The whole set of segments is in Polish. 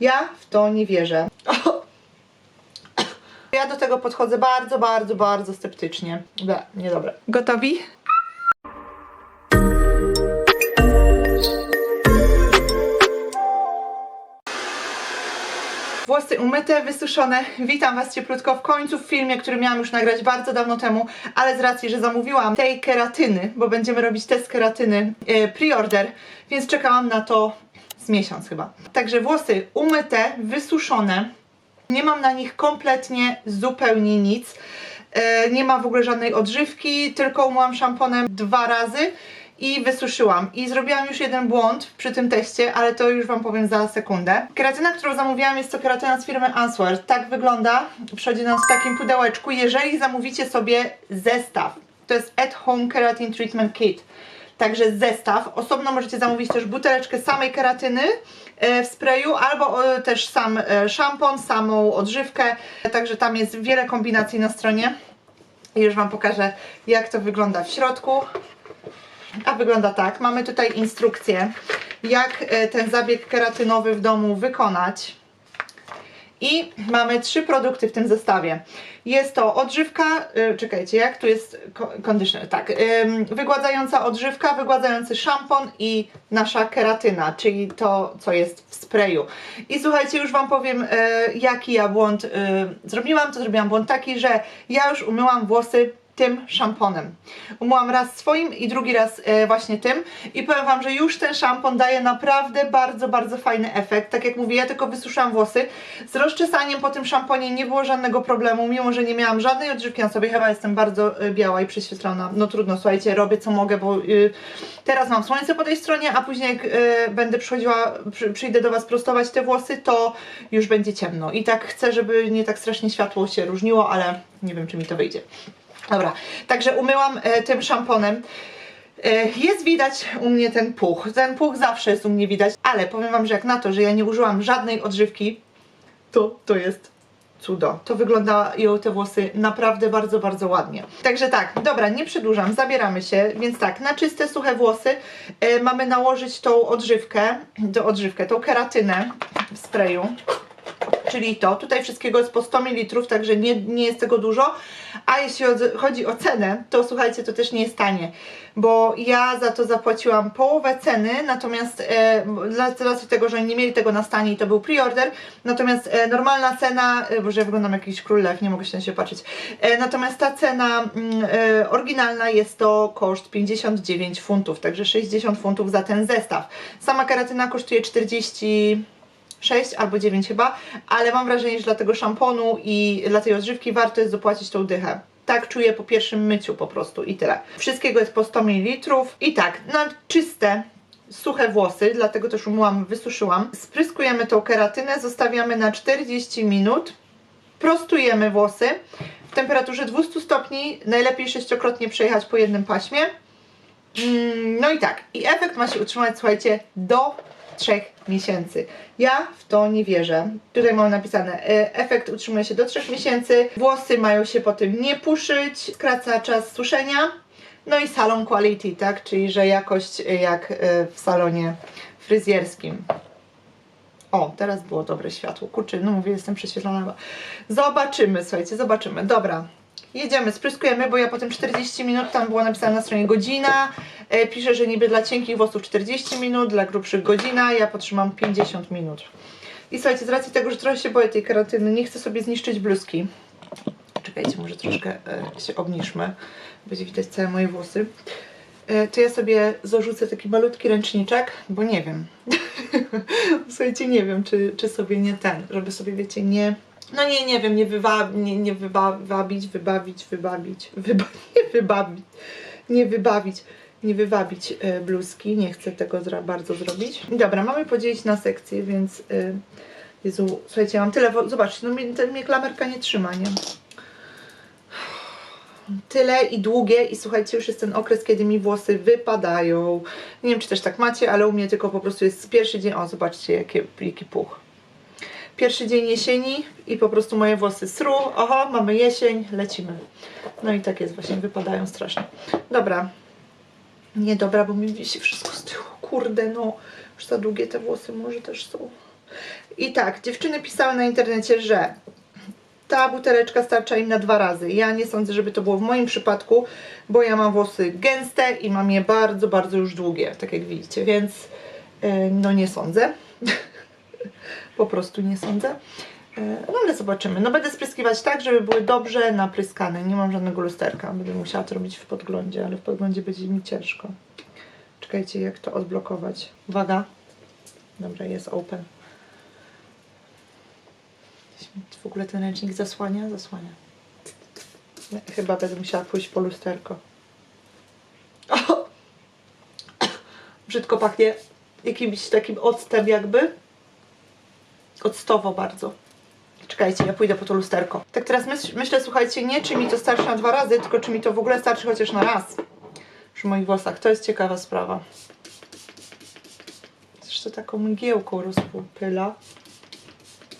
Ja w to nie wierzę. Ja do tego podchodzę bardzo, bardzo, bardzo sceptycznie. Ble, niedobre. Gotowi? Włosy umyte, wysuszone. Witam Was cieplutko w końcu w filmie, który miałam już nagrać bardzo dawno temu, ale z racji, że zamówiłam tej keratyny, bo będziemy robić test keratyny e, pre-order, więc czekałam na to miesiąc chyba. Także włosy umyte, wysuszone. Nie mam na nich kompletnie zupełnie nic. E, nie ma w ogóle żadnej odżywki, tylko umyłam szamponem dwa razy i wysuszyłam. I zrobiłam już jeden błąd przy tym teście, ale to już Wam powiem za sekundę. Keratyna, którą zamówiłam jest to keratyna z firmy Answer. Tak wygląda. Przychodzi nam w takim pudełeczku. Jeżeli zamówicie sobie zestaw, to jest At Home Keratin Treatment Kit. Także zestaw. Osobno możecie zamówić też buteleczkę samej keratyny e, w sprayu, albo e, też sam e, szampon, samą odżywkę. Także tam jest wiele kombinacji na stronie. I już Wam pokażę, jak to wygląda w środku. A wygląda tak. Mamy tutaj instrukcję, jak ten zabieg keratynowy w domu wykonać. I mamy trzy produkty w tym zestawie. Jest to odżywka, y, czekajcie, jak tu jest ko- conditioner, tak, ym, wygładzająca odżywka, wygładzający szampon i nasza keratyna, czyli to, co jest w sprayu. I słuchajcie, już Wam powiem, y, jaki ja błąd y, zrobiłam. To zrobiłam błąd taki, że ja już umyłam włosy tym szamponem. Umyłam raz swoim i drugi raz e, właśnie tym i powiem Wam, że już ten szampon daje naprawdę bardzo, bardzo fajny efekt. Tak jak mówię, ja tylko wysuszyłam włosy. Z rozczesaniem po tym szamponie nie było żadnego problemu, mimo że nie miałam żadnej odżywki na sobie. Chyba jestem bardzo e, biała i prześwietlona. No trudno, słuchajcie, robię co mogę, bo y, teraz mam słońce po tej stronie, a później jak y, będę przychodziła, przy, przyjdę do Was prostować te włosy, to już będzie ciemno. I tak chcę, żeby nie tak strasznie światło się różniło, ale nie wiem, czy mi to wyjdzie. Dobra, także umyłam e, tym szamponem. E, jest widać u mnie ten puch. Ten puch zawsze jest u mnie widać, ale powiem Wam, że jak na to, że ja nie użyłam żadnej odżywki, to to jest cudo. To wyglądają te włosy naprawdę bardzo, bardzo ładnie. Także tak, dobra, nie przedłużam, zabieramy się. Więc tak, na czyste, suche włosy e, mamy nałożyć tą odżywkę, tą odżywkę, tą keratynę w sprayu czyli to. Tutaj wszystkiego jest po 100 ml, także nie, nie jest tego dużo. A jeśli od- chodzi o cenę, to słuchajcie, to też nie jest tanie, bo ja za to zapłaciłam połowę ceny, natomiast e, z racji tego, że nie mieli tego na stanie i to był preorder, natomiast e, normalna cena, e, boże ja wyglądam jak jakiś król nie mogę się na siebie patrzeć, e, natomiast ta cena mm, e, oryginalna jest to koszt 59 funtów, także 60 funtów za ten zestaw. Sama keratyna kosztuje 40 6 albo 9 chyba, ale mam wrażenie, że dla tego szamponu i dla tej odżywki warto jest zapłacić tą dychę. Tak czuję po pierwszym myciu po prostu i tyle. Wszystkiego jest po 100 ml i tak, na czyste, suche włosy, dlatego też umyłam, wysuszyłam. Spryskujemy tą keratynę, zostawiamy na 40 minut. Prostujemy włosy w temperaturze 200 stopni, najlepiej sześciokrotnie przejechać po jednym paśmie. Mm, No i tak, i efekt ma się utrzymać, słuchajcie, do 3 miesięcy. Ja w to nie wierzę. Tutaj mam napisane, e, efekt utrzymuje się do 3 miesięcy, włosy mają się po tym nie puszyć, skraca czas suszenia, no i salon quality, tak, czyli że jakość e, jak e, w salonie fryzjerskim. O, teraz było dobre światło. Kurczę, no mówię, jestem prześwietlona. Zobaczymy, słuchajcie, zobaczymy. Dobra, jedziemy, spryskujemy, bo ja potem 40 minut, tam było napisane na stronie godzina. E, pisze, że niby dla cienkich włosów 40 minut, dla grubszych godzina, ja potrzymam 50 minut. I słuchajcie, z racji tego, że trochę się boję tej keratyny, nie chcę sobie zniszczyć bluzki. Czekajcie, może troszkę e, się obniżmy. Będzie widać całe moje włosy. E, to ja sobie zarzucę taki malutki ręczniczek, bo nie wiem. Słuchajcie, nie wiem, czy, czy sobie nie ten, żeby sobie, wiecie, nie... No nie, nie wiem, nie, wywa, nie, nie wywabić, wybawić, wybawić, wyba, nie wybawić, nie wybawić, nie wywabić e, bluzki. Nie chcę tego zra, bardzo zrobić. Dobra, mamy podzielić na sekcje, więc... E, Jezu, słuchajcie, ja mam tyle... Zobaczcie, no mnie, ten, mnie klamerka nie trzyma, nie? tyle i długie i słuchajcie, już jest ten okres, kiedy mi włosy wypadają. Nie wiem, czy też tak macie, ale u mnie tylko po prostu jest pierwszy dzień, o zobaczcie, jakie, jaki puch. Pierwszy dzień jesieni i po prostu moje włosy sru, oho, mamy jesień, lecimy. No i tak jest właśnie, wypadają strasznie. Dobra. Nie, dobra, bo mi wisi wszystko z tyłu, kurde, no. Już za długie te włosy może też są. I tak, dziewczyny pisały na internecie, że ta buteleczka starcza im na dwa razy. Ja nie sądzę, żeby to było w moim przypadku, bo ja mam włosy gęste i mam je bardzo, bardzo już długie, tak jak widzicie, więc e, no nie sądzę. po prostu nie sądzę. E, No ale zobaczymy. No będę spryskiwać tak, żeby były dobrze napryskane. Nie mam żadnego lusterka. Będę musiała to robić w podglądzie, ale w podglądzie będzie mi ciężko. Czekajcie, jak to odblokować. Uwaga. Dobra, jest open. W ogóle ten ręcznik zasłania? Zasłania. Chyba będę musiała pójść po lusterko. O! Brzydko pachnie jakimś takim octem jakby. Octowo bardzo. Czekajcie, ja pójdę po to lusterko. Tak teraz myśl, myślę, słuchajcie, nie czy mi to starczy na dwa razy, tylko czy mi to w ogóle starczy chociaż na raz. Przy moich włosach. To jest ciekawa sprawa. Zresztą taką mgiełką rozpyla.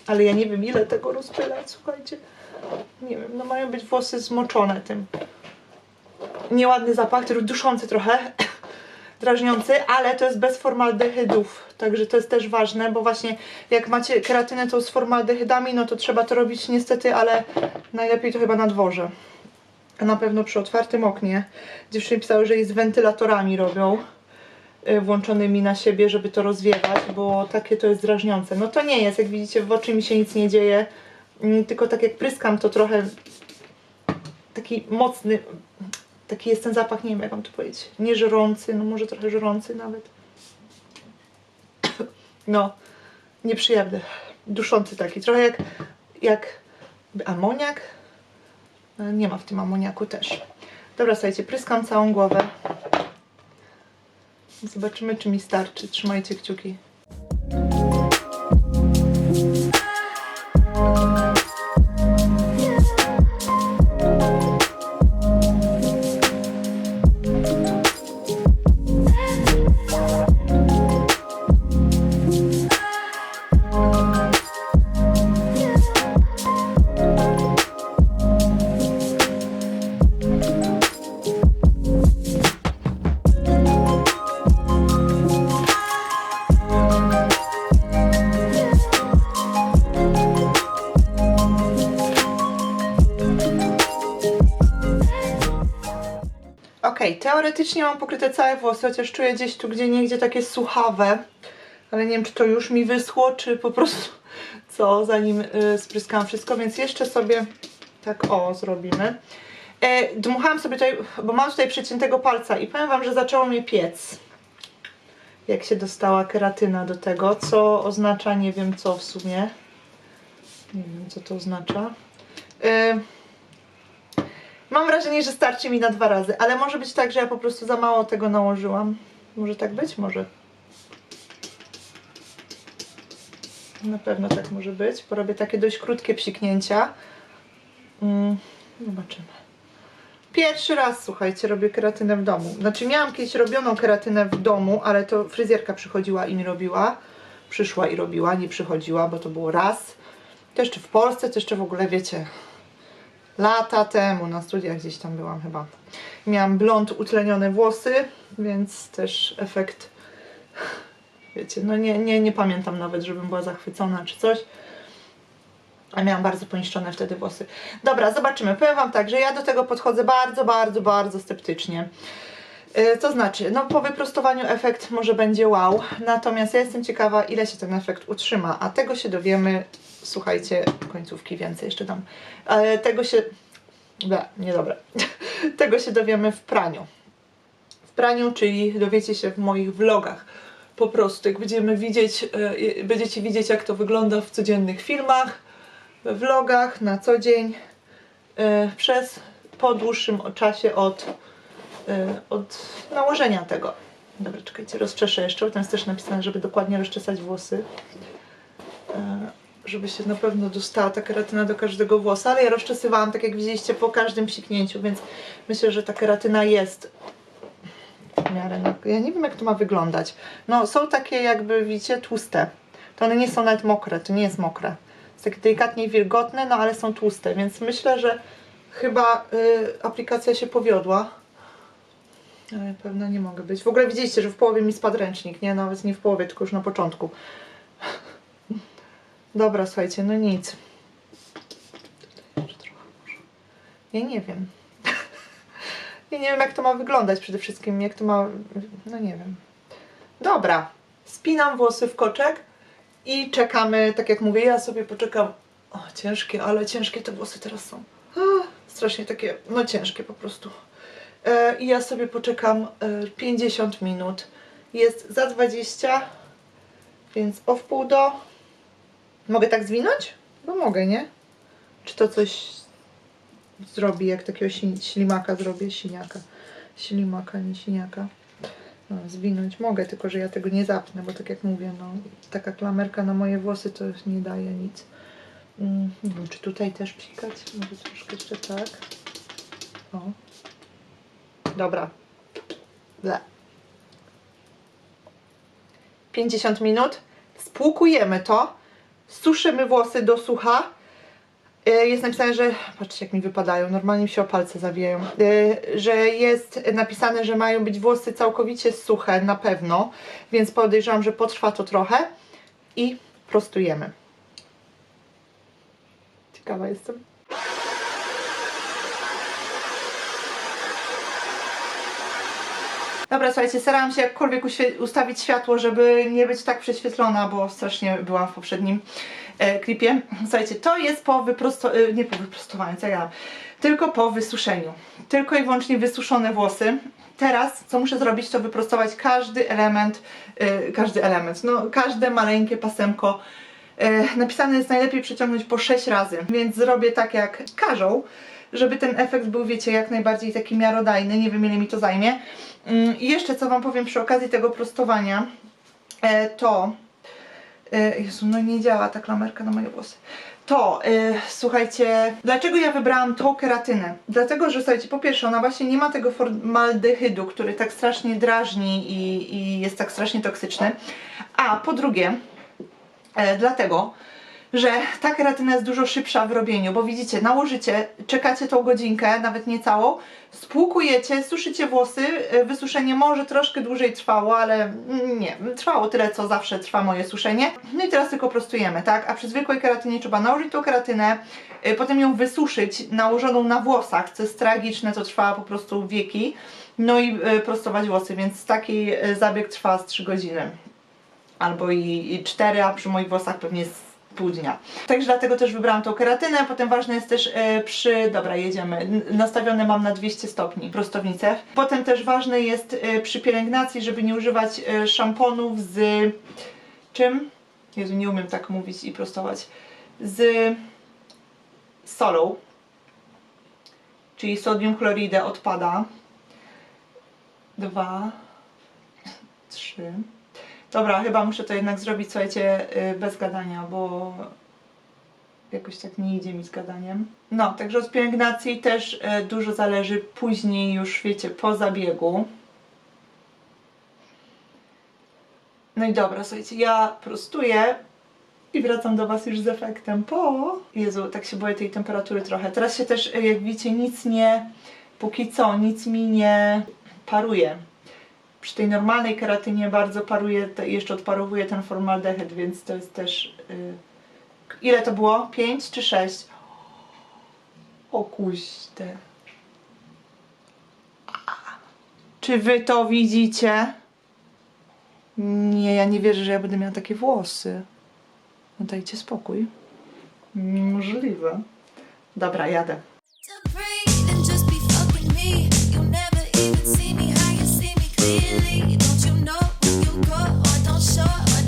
Ale ja nie wiem ile tego rozpylać, słuchajcie. Nie wiem, no mają być włosy zmoczone tym. Nieładny zapach, który duszący trochę, drażniący, ale to jest bez formaldehydów. Także to jest też ważne, bo właśnie jak macie keratynę tą z formaldehydami, no to trzeba to robić niestety, ale najlepiej to chyba na dworze. A na pewno przy otwartym oknie. Dziewczyny pisały, że i z wentylatorami robią y, włączonymi na siebie, żeby to rozwiewać, bo takie to jest drażniące. No to nie jest, jak widzicie, w oczy mi się nic nie dzieje, Mm, tylko tak jak pryskam, to trochę taki mocny, taki jest ten zapach, nie wiem jak wam to powiedzieć, nie żrący, no może trochę żrący nawet. No, nieprzyjemny, duszący taki, trochę jak, jak amoniak, ale nie ma w tym amoniaku też. Dobra, słuchajcie, pryskam całą głowę. Zobaczymy, czy mi starczy. Trzymajcie kciuki. Teoretycznie mam pokryte całe włosy, chociaż czuję gdzieś tu gdzie niegdzie takie suchawe. Ale nie wiem, czy to już mi wyschło, czy po prostu co, zanim y, spryskałam wszystko, więc jeszcze sobie tak o zrobimy. E, dmuchałam sobie tutaj, bo mam tutaj przeciętego palca i powiem wam, że zaczęło mnie piec. Jak się dostała keratyna do tego, co oznacza, nie wiem co w sumie. Nie wiem, co to oznacza. E, Mam wrażenie, że starczy mi na dwa razy, ale może być tak, że ja po prostu za mało tego nałożyłam. Może tak być? Może. Na pewno tak może być. Porobię takie dość krótkie psiknięcia. Mm, zobaczymy. Pierwszy raz, słuchajcie, robię keratynę w domu. Znaczy miałam kiedyś robioną keratynę w domu, ale to fryzjerka przychodziła i mi robiła. Przyszła i robiła, nie przychodziła, bo to było raz. To jeszcze w Polsce, to jeszcze w ogóle, wiecie, lata temu, na studiach gdzieś tam byłam chyba. Miałam blond, utlenione włosy, więc też efekt, wiecie, no nie, nie, nie pamiętam nawet, żebym była zachwycona czy coś. A miałam bardzo poniszczone wtedy włosy. Dobra, zobaczymy. Powiem Wam tak, że ja do tego podchodzę bardzo, bardzo, bardzo sceptycznie. To znaczy, no po wyprostowaniu efekt może będzie wow, natomiast ja jestem ciekawa, ile się ten efekt utrzyma, a tego się dowiemy, słuchajcie, końcówki więcej jeszcze dam, ale tego się, Ble, niedobre, tego się dowiemy w praniu. W praniu, czyli dowiecie się w moich vlogach. Po prostu, jak będziemy widzieć, yy, będziecie widzieć, jak to wygląda w codziennych filmach, we vlogach, na co dzień, yy, przez, po dłuższym czasie od y, od nałożenia tego. Dobra, czekajcie, rozczeszę jeszcze, bo tam jest też napisane, żeby dokładnie rozczesać włosy. E, Żeby się na pewno dostała ta keratyna do każdego włosa, ale ja rozczesywałam, tak jak widzieliście, po każdym psiknięciu, więc myślę, że ta keratyna jest w miarę, no, ja nie wiem jak to ma wyglądać. No są takie jakby, widzicie, tłuste. To one nie są nawet mokre, to nie jest mokre. Jest takie delikatnie wilgotne, no ale są tłuste, więc myślę, że chyba y, aplikacja się powiodła. Ale pewno nie mogę być. W ogóle widzieliście, że w połowie mi spadł ręcznik, nie? Nawet nie w połowie, tylko już na początku. Dobra, słuchajcie, no nic. Ja nie wiem. Ja nie wiem, jak to ma wyglądać przede wszystkim, jak to ma... No nie wiem. Dobra, spinam włosy w koczek i czekamy, tak jak mówię, ja sobie poczekam. O, ciężkie, ale ciężkie te włosy teraz są. Strasznie takie, no ciężkie po prostu. E, I ja sobie poczekam e, 50 minut. Jest za 20, więc o wpół do... Mogę tak zwinąć? No mogę, nie? Czy to coś zrobi, jak takiego ślimaka zrobię? Siniaka. Ślimaka, nie siniaka. No, zwinąć mogę, tylko że ja tego nie zapnę, bo tak jak mówię, no, taka klamerka na moje włosy to nie daje nic. Mm, nie wiem, czy tutaj też psikać? Może troszkę jeszcze tak. O. Dobra. Ble. 50 minut. Spłukujemy to. Suszymy włosy do sucha. E, Jest napisane, że. Patrzcie, jak mi wypadają. Normalnie mi się o palce zawijają. E, Że jest napisane, że mają być włosy całkowicie suche, na pewno. Więc podejrzewam, że potrwa to trochę. I prostujemy. Ciekawa jestem. Dobra, słuchajcie, starałam się jakkolwiek ustawić światło, żeby nie być tak prześwietlona, bo strasznie byłam w poprzednim e, klipie. Słuchajcie, to jest po wyprosto... E, nie po wyprostowaniu, co ja tylko po wysuszeniu. Tylko i wyłącznie wysuszone włosy. Teraz, co muszę zrobić, to wyprostować każdy element, e, każdy element, no każde maleńkie pasemko. E, napisane jest najlepiej przeciągnąć po 6 razy, więc zrobię tak jak każą, żeby ten efekt był, wiecie, jak najbardziej taki miarodajny. Nie wiem, ile mi to zajmie. Mm, I jeszcze co Wam powiem przy okazji tego prostowania, e, to. E, Jezu, no nie działa ta klamerka na moje włosy. To, e, słuchajcie, dlaczego ja wybrałam tą keratynę? Dlatego, że słuchajcie, po pierwsze, ona właśnie nie ma tego formaldehydu, który tak strasznie drażni i, i jest tak strasznie toksyczny. A po drugie, e, dlatego, że ta keratyna jest dużo szybsza w robieniu, bo widzicie, nałożycie, czekacie tą godzinkę, nawet nie całą, spłukujecie, suszycie włosy, y, wysuszenie może troszkę dłużej trwało, ale nie, trwało tyle, co zawsze trwa moje suszenie. No i teraz tylko prostujemy, tak? A przy zwykłej keratynie trzeba nałożyć tą keratynę, y, potem ją wysuszyć nałożoną na włosach, co jest tragiczne, to trwa po prostu wieki, no i y, prostować włosy, więc taki zabieg trwa z 3 godziny albo i, i 4, a przy moich włosach pewnie z pół dnia. Także dlatego też wybrałam tą keratynę. Potem ważne jest też e, przy. Dobra, jedziemy. Nastawione mam na 200 stopni prostownicę. Potem też ważne jest e, przy pielęgnacji, żeby nie używać e, szamponów z. czym? Jezu, nie umiem tak mówić i prostować. Z solą. Czyli sodium chloridę odpada. Dwa. Trzy. Dobra, chyba muszę to jednak zrobić, słuchajcie, y, bez gadania, bo jakoś tak nie idzie mi z gadaniem. No, także od pielęgnacji też y, dużo zależy później już, wiecie, po zabiegu. No i dobra, słuchajcie, ja prostuję i wracam do Was już z efektem po... Jezu, tak się boję tej temperatury trochę. Teraz się też, y, jak widzicie, nic nie... Póki co, nic mi nie paruje przy tej normalnej keratynie bardzo paruje, jeszcze odparowuje ten formaldehyd, więc to jest też... Y, ile to było? 5 czy 6? O kuźte. Czy wy to widzicie? Nie, ja nie wierzę, że ja będę miała takie włosy. No dajcie spokój. Niemożliwe. Dobra, jadę. to breathe and just be fucking me. You never even see me me. Don't you know you go or don't show or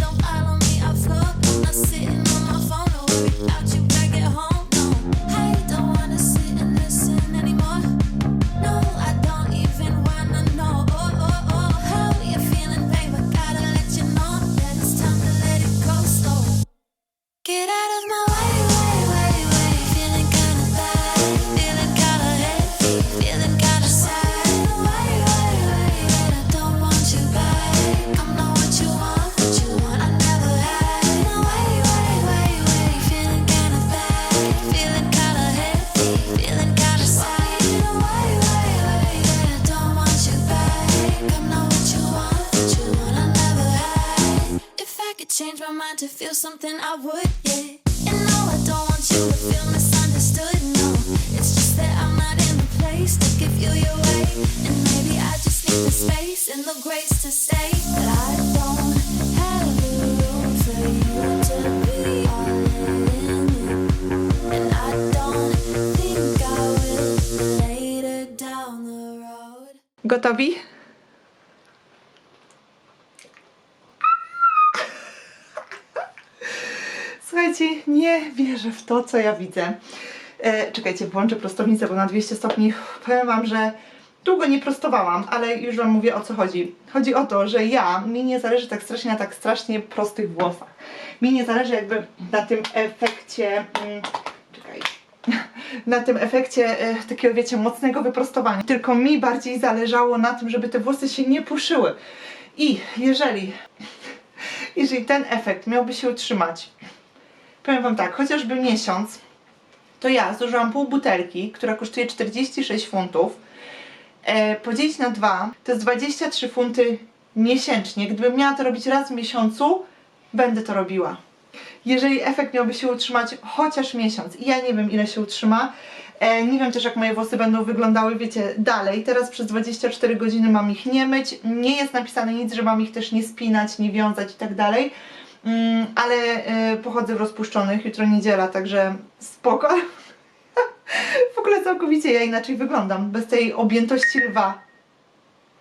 mind to feel something I would, yeah. And no, I don't want you to feel misunderstood, no. It's just that I'm not in the place to give you your way. And maybe I just need the space and the grace to say that I don't have the room for you to be all in. And I don't think I will later down the road. Gotowi? Słuchajcie, nie wierzę w to, co ja widzę. E, czekajcie, włączę prostownicę, bo na 200 stopni powiem Wam, że długo nie prostowałam, ale już Wam mówię o co chodzi. Chodzi o to, że ja, mi nie zależy tak strasznie na tak strasznie prostych włosach. Mi nie zależy jakby na tym efekcie... Mm, czekaj na tym efekcie e, takiego, wiecie, mocnego wyprostowania. Tylko mi bardziej zależało na tym, żeby te włosy się nie puszyły. I jeżeli, jeżeli ten efekt miałby się utrzymać, powiem Wam tak, chociażby miesiąc, to ja zużyłam pół butelki, która kosztuje 46 funtów. E, podzielić na dwa, to jest 23 funty miesięcznie. Gdybym miała to robić raz w miesiącu, będę to robiła jeżeli efekt miałby się utrzymać chociaż miesiąc i ja nie wiem ile się utrzyma, e, nie wiem też jak moje włosy będą wyglądały, wiecie, dalej, teraz przez 24 godziny mam ich nie myć, nie jest napisane nic, że mam ich też nie spinać, nie wiązać i tak dalej, ale e, pochodzę w rozpuszczonych, jutro niedziela, także spoko. w ogóle całkowicie ja inaczej wyglądam, bez tej objętości lwa.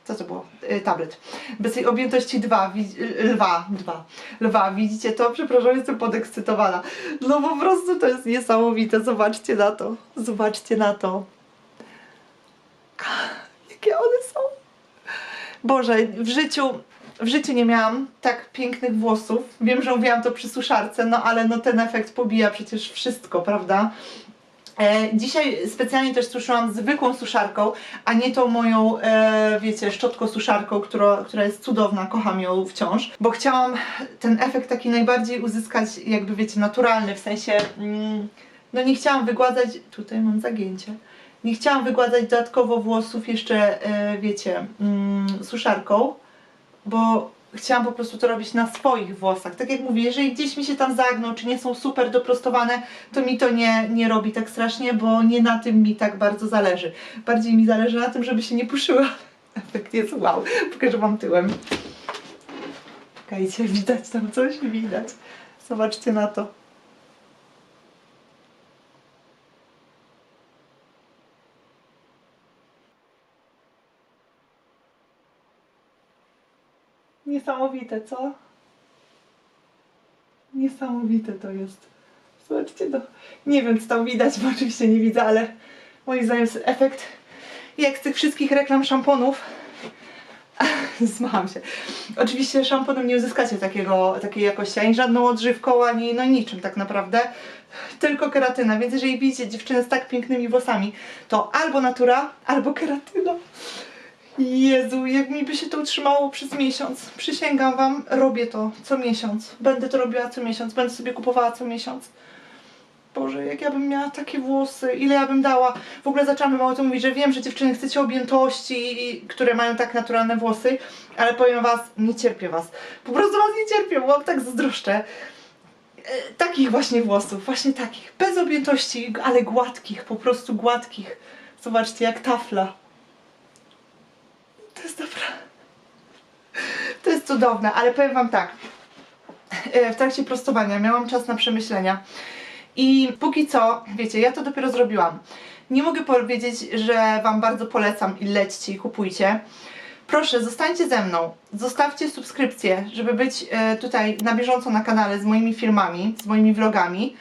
Co to było? Y, tablet. Bez tej objętości dwa, y, lwa, dwa, lwa, widzicie to? Przepraszam, jestem podekscytowana. No po prostu to jest niesamowite, zobaczcie na to, zobaczcie na to. Jakie one są? Boże, w życiu, w życiu nie miałam tak pięknych włosów. Wiem, że mówiłam to przy suszarce, no ale no ten efekt pobija przecież wszystko, prawda? E, dzisiaj specjalnie też suszyłam zwykłą suszarką, a nie tą moją, e, wiecie, szczotko-suszarką, która, która jest cudowna, kocham ją wciąż, bo chciałam ten efekt taki najbardziej uzyskać, jakby wiecie, naturalny, w sensie, mm, no nie chciałam wygładzać, tutaj mam zagięcie, nie chciałam wygładzać dodatkowo włosów jeszcze, e, wiecie, mm, suszarką, bo chciałam po prostu to robić na swoich włosach. Tak jak mówię, jeżeli gdzieś mi się tam zagną, czy nie są super doprostowane, to mi to nie, nie robi tak strasznie, bo nie na tym mi tak bardzo zależy. Bardziej mi zależy na tym, żeby się nie puszyły. Efekt jest wow. Pokażę wam tyłem. Czekajcie, widać tam coś? Widać. Zobaczcie na to. Niesamowite, co? Niesamowite to jest. Zobaczcie to. Nie wiem, co tam widać, bo oczywiście nie widzę, ale moim zdaniem jest efekt jak z tych wszystkich reklam szamponów. Zmacham się. Oczywiście szamponem nie uzyskacie takiego, takiej jakości, ani żadną odżywką, ani no niczym tak naprawdę. Tylko keratyna, więc jeżeli widzicie dziewczynę z tak pięknymi włosami, to albo natura, albo keratyna. Jezu, jak mi by się to utrzymało przez miesiąc. Przysięgam wam, robię to co miesiąc. Będę to robiła co miesiąc, będę sobie kupowała co miesiąc. Boże, jak ja bym miała takie włosy, ile ja bym dała. W ogóle zaczęłam mało to mówić, że wiem, że dziewczyny chcecie objętości, które mają tak naturalne włosy, ale powiem was, nie cierpię was. Po prostu was nie cierpię, bo wam tak zazdroszczę. E, Takich właśnie włosów, właśnie takich. Bez objętości, ale gładkich, po prostu gładkich. Zobaczcie, jak tafla. To jest dobra. To jest cudowne, ale powiem Wam tak. E, W trakcie prostowania miałam czas na przemyślenia. I póki co, wiecie, ja to dopiero zrobiłam. Nie mogę powiedzieć, że Wam bardzo polecam i lećcie i kupujcie. Proszę, zostańcie ze mną, zostawcie subskrypcję, żeby być e, tutaj na bieżąco na kanale z moimi filmami, z moimi vlogami.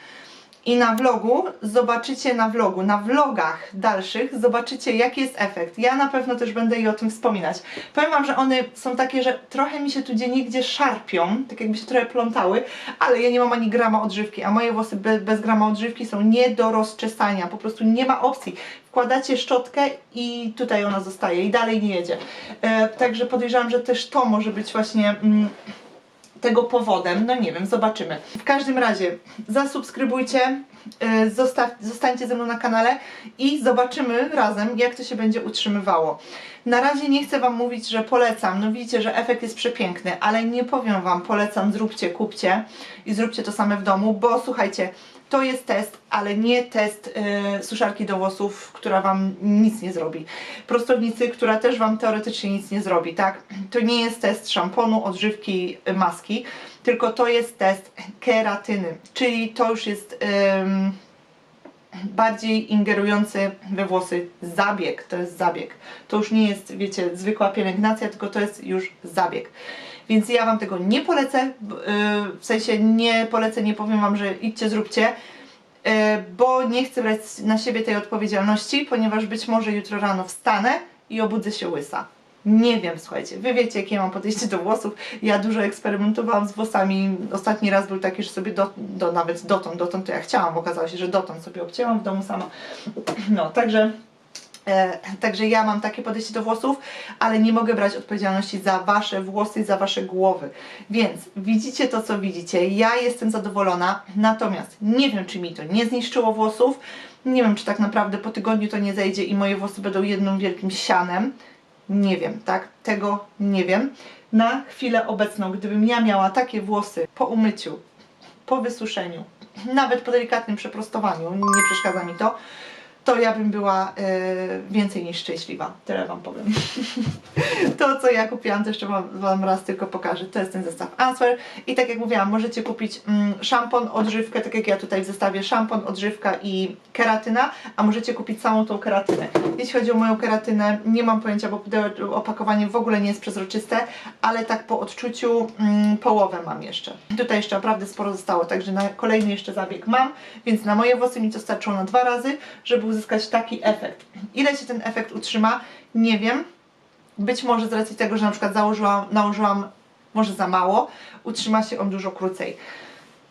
I na vlogu zobaczycie na vlogu, na vlogach dalszych zobaczycie jaki jest efekt. Ja na pewno też będę i o tym wspominać. Powiem Wam, że one są takie, że trochę mi się tu gdzie nigdzie szarpią, tak jakby się trochę plątały, ale ja nie mam ani grama odżywki, a moje włosy bez, grama odżywki są nie do rozczesania, po prostu nie ma opcji. Wkładacie szczotkę i tutaj ona zostaje i dalej nie jedzie. E, także podejrzewam, że też to może być właśnie... Mm, tego powodem, no nie wiem, zobaczymy. W każdym razie zasubskrybujcie, y, zostaw, zostańcie ze mną na kanale i zobaczymy razem, jak to się będzie utrzymywało. Na razie nie chcę Wam mówić, że polecam, no widzicie, że efekt jest przepiękny, ale nie powiem Wam, polecam, zróbcie, kupcie i zróbcie to same w domu, bo słuchajcie, to jest test, ale nie test e, suszarki do włosów, która Wam nic nie zrobi. Prostownicy, która też Wam teoretycznie nic nie zrobi, tak? To nie jest test szamponu, odżywki, e, maski, tylko to jest test keratyny, czyli to już jest... bardziej ingerujący we włosy zabieg. To jest zabieg. To już nie jest, wiecie, zwykła pielęgnacja, tylko to jest już zabieg. Więc ja Wam tego nie polecę, yy, w sensie nie polecę, nie powiem Wam, że idźcie, zróbcie, yy, bo nie chcę brać na siebie tej odpowiedzialności, ponieważ być może jutro rano wstanę i obudzę się łysa. Nie wiem, słuchajcie, wy wiecie, jakie ja mam podejście do włosów. Ja dużo eksperymentowałam z włosami. Ostatni raz był taki, że sobie do, do, nawet dotąd, dotąd to ja chciałam, okazało się, że dotąd sobie obcięłam w domu sama. No, także Także ja mam takie podejście do włosów, ale nie mogę brać odpowiedzialności za wasze włosy za wasze głowy. Więc widzicie to, co widzicie. Ja jestem zadowolona, natomiast nie wiem, czy mi to nie zniszczyło włosów. Nie wiem, czy tak naprawdę po tygodniu to nie zejdzie i moje włosy będą jednym wielkim sianem. Nie wiem, tak? Tego nie wiem. Na chwilę obecną, gdybym ja miała takie włosy po umyciu, po wysuszeniu, nawet po delikatnym przeprostowaniu, nie przeszkadza mi to, to ja bym była e, więcej niż szczęśliwa. Tyle Wam powiem. to, co ja kupiłam, to jeszcze wam, wam raz tylko pokażę. To jest ten zestaw Answer. I tak jak mówiłam, możecie kupić mm, szampon, odżywkę, tak jak ja tutaj w zestawie, szampon, odżywka i keratyna, a możecie kupić samą tą keratynę. Jeśli chodzi o moją keratynę, nie mam pojęcia, bo opakowanie w ogóle nie jest przezroczyste, ale tak po odczuciu mm, połowę mam jeszcze. Tutaj jeszcze naprawdę sporo zostało, także na kolejny jeszcze zabieg mam, więc na moje włosy mi to starczyło na dwa razy, żeby uzyskać taki efekt. Ile się ten efekt utrzyma, nie wiem. Być może z racji tego, że na przykład założyłam, nałożyłam może za mało, utrzyma się on dużo krócej.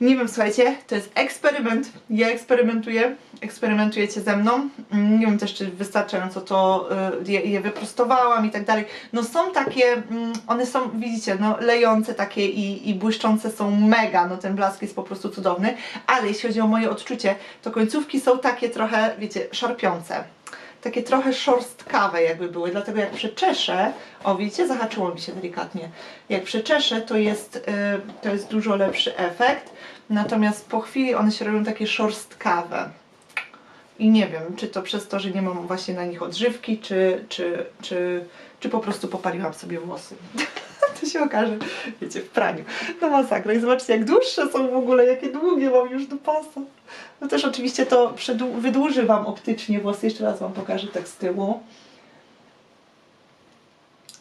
Nie wiem, słuchajcie, to jest eksperyment. Ja eksperymentuję, eksperymentujecie ze mną. Mm, Nie wiem też, czy wystarczająco to y, je, je wyprostowałam i tak dalej. No są takie, mm, one są, widzicie, no lejące takie i, i błyszczące są mega, no ten blask jest po prostu cudowny, ale jeśli chodzi o moje odczucie, to końcówki są takie trochę, wiecie, szarpiące takie trochę szorstkawe jakby były, dlatego jak przeczeszę, o widzicie, zahaczyło mi się delikatnie, jak przeczeszę, to jest, y, to jest dużo lepszy efekt, natomiast po chwili one się robią takie szorstkawe. I nie wiem, czy to przez to, że nie mam właśnie na nich odżywki, czy, czy, czy, czy po prostu popaliłam sobie włosy. to się okaże, wiecie, w praniu. No masakra. I zobaczcie, jak dłuższe są w ogóle, jakie długie mam już do pasa. No też oczywiście to wydłuży Wam optycznie włosy. Jeszcze raz Wam pokażę tak z tyłu.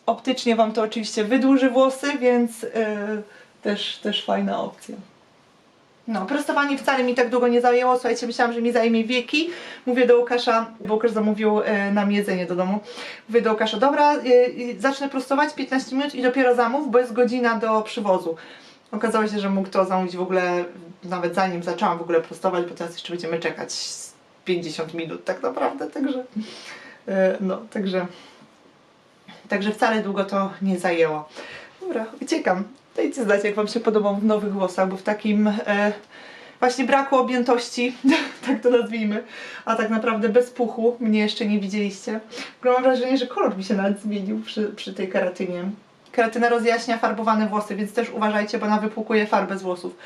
Optycznie Wam to oczywiście wydłuży włosy, więc yy, też, też fajna opcja. No, prostowanie wcale mi tak długo nie zajęło. Słuchajcie, myślałam, że mi zajmie wieki. Mówię do Łukasza, bo Łukasz zamówił e, nam jedzenie do domu. Mówię do Łukasza, dobra, e, e, zacznę prostować 15 minut i dopiero zamów, bo jest godzina do przywozu. Okazało się, że mógł to zamówić w ogóle nawet zanim zaczęłam w ogóle prostować, bo teraz jeszcze będziemy czekać z 50 minut tak naprawdę, także no, także także wcale długo to nie zajęło. Dobra, uciekam. Dajcie znać, jak Wam się podobał w nowych włosach, bo w takim e, właśnie braku objętości, tak to nazwijmy, a tak naprawdę bez puchu mnie jeszcze nie widzieliście. Mam wrażenie, że kolor mi się nawet zmienił przy, przy tej keratynie. Keratyna rozjaśnia farbowane włosy, więc też uważajcie, bo ona wypłukuje farbę z włosów,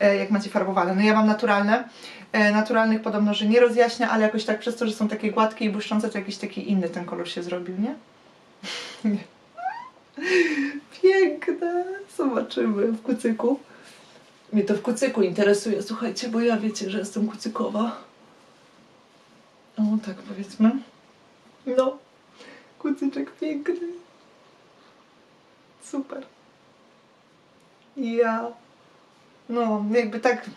e, jak macie farbowane. No ja mam naturalne. E, naturalnych podobno, że nie rozjaśnia, ale jakoś tak przez to, że są takie gładkie i błyszczące, to jakiś taki inny ten kolor się zrobił, nie? nie. Zobaczymy w kucyku. Mnie to w kucyku interesuje, słuchajcie, bo ja wiecie, że jestem kucykowa. O, tak powiedzmy. No, kucyczek piękny. Super. Ja. No, jakby tak.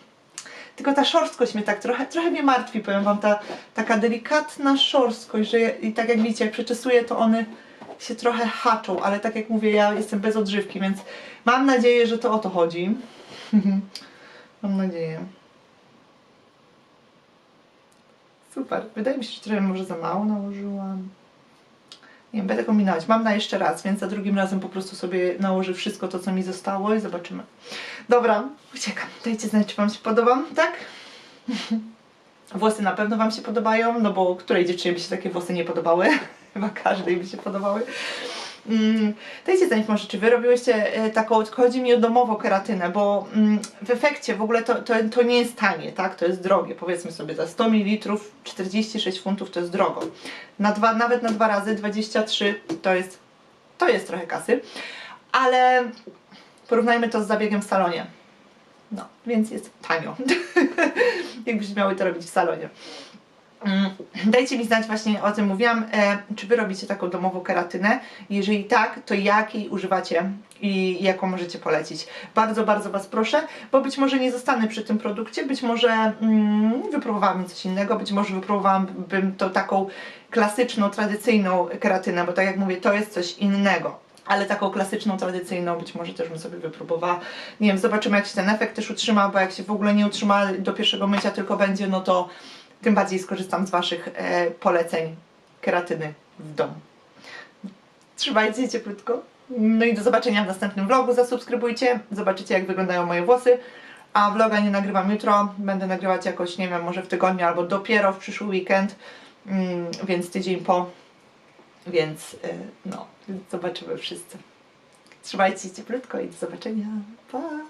Tylko ta szorstkość mnie tak trochę, trochę mnie martwi, powiem wam, ta taka delikatna szorstkość, że ja, i tak jak widzicie, jak przeczesuję, to one się trochę haczą, ale tak jak mówię, ja jestem bez odżywki, więc mam nadzieję, że to o to chodzi. mam nadzieję. Super. Wydaje mi się, że trochę może za mało nałożyłam. Nie wiem, będę kombinować. Mam na jeszcze raz, więc za drugim razem po prostu sobie nałożę wszystko to, co mi zostało i zobaczymy. Dobra, uciekam. Dajcie znać, czy Wam się podoba, tak? Włosy na pewno Wam się podobają, no bo której dziewczynie by się takie włosy nie podobały? Chyba każdej by się podobały. Mm, Dajcie znać może, czy wy robiłyście e, taką, chodzi mi o domową keratynę, bo mm, w efekcie w ogóle to, to, to nie jest tanie, tak? To jest drogie. Powiedzmy sobie, za 100 ml 46 funtów to jest drogo. Na dwa, nawet na dwa razy 23 to jest, to jest trochę kasy, ale porównajmy to z zabiegiem w salonie. No, więc jest tanio. Jakbyście miały to robić w salonie. Mm, Dajcie mi znać, właśnie o tym mówiłam, e, czy wy robicie taką domową keratynę. Jeżeli tak, to jakiej używacie i jaką możecie polecić. Bardzo, bardzo Was proszę, bo być może nie zostanę przy tym produkcie, być może mm, wypróbowałabym coś innego, być może wypróbowałabym tą taką klasyczną, tradycyjną keratynę, bo tak jak mówię, to jest coś innego. Ale taką klasyczną, tradycyjną być może też bym sobie wypróbowała. Nie wiem, zobaczymy jak się ten efekt też utrzyma, bo jak się w ogóle nie utrzyma do pierwszego mycia tylko będzie, no to tym bardziej skorzystam z Waszych e, poleceń keratyny w domu. Trzymajcie się cieplutko. No i do zobaczenia w następnym vlogu. Zasubskrybujcie, zobaczycie jak wyglądają moje włosy. A vloga nie nagrywam jutro, będę nagrywać jakoś, nie wiem, może w tygodniu albo dopiero w przyszły weekend, mm, więc tydzień po. Więc y, no, zobaczymy wszyscy. Trzymajcie się cieplutko i do zobaczenia. Pa!